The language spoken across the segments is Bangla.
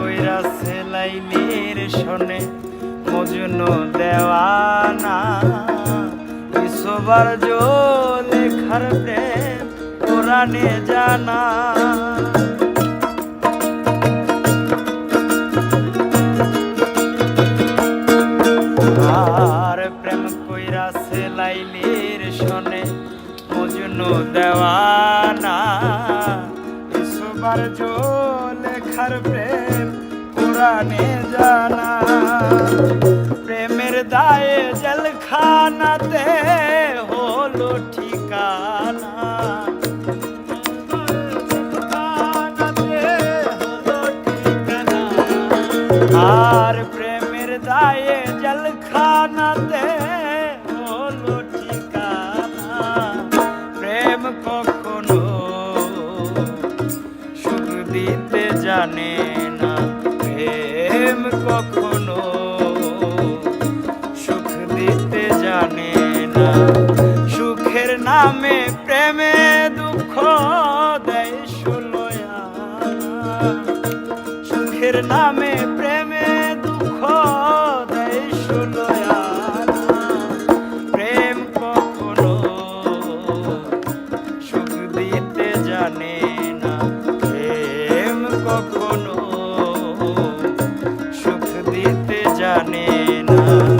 কইরা সেলাইনের শনে মজনু দেওয়ানা। সবার জো লেখার প্রেম কোরআনে জানা। আর প্রেম কইরা সেলাইনের শোনে মজনু দেওয়ানা। সবার জো লেখার প্রেম কোরআনে জানা, প্রেমের দায়ে জেলখানাতে হলো ঠিকানা। আর প্রেমের দায়ে জেলখানাতে হলো ঠিকানা প্রেম কখনো সুখ দিতে জানে প্রেম কখনো সুখ দিতে জানে না। সুখের নামে প্রেমে দুঃখ দেয় ষোলোয়া সুখের নামে না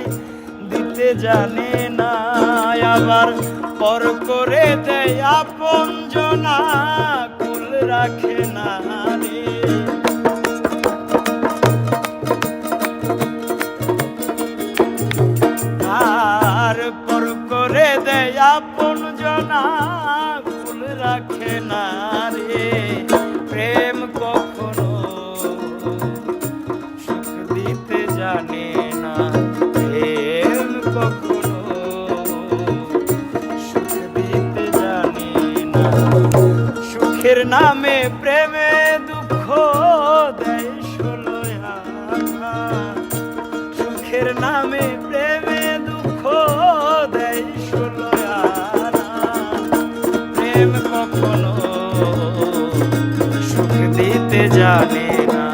দিতে জানে না, আবার পর করে দেয় আপন জনা, কুল রাখে না আর পর করে দেয় আপন জনা, কুল রাখে না রে। সুখের নামে প্রেমে দুঃখ দেয় ষোলোয়া সুখের নামে প্রেমে দুঃখ দেয় ষোলোয়া প্রেম কখনো সুখ দিতে জানে না।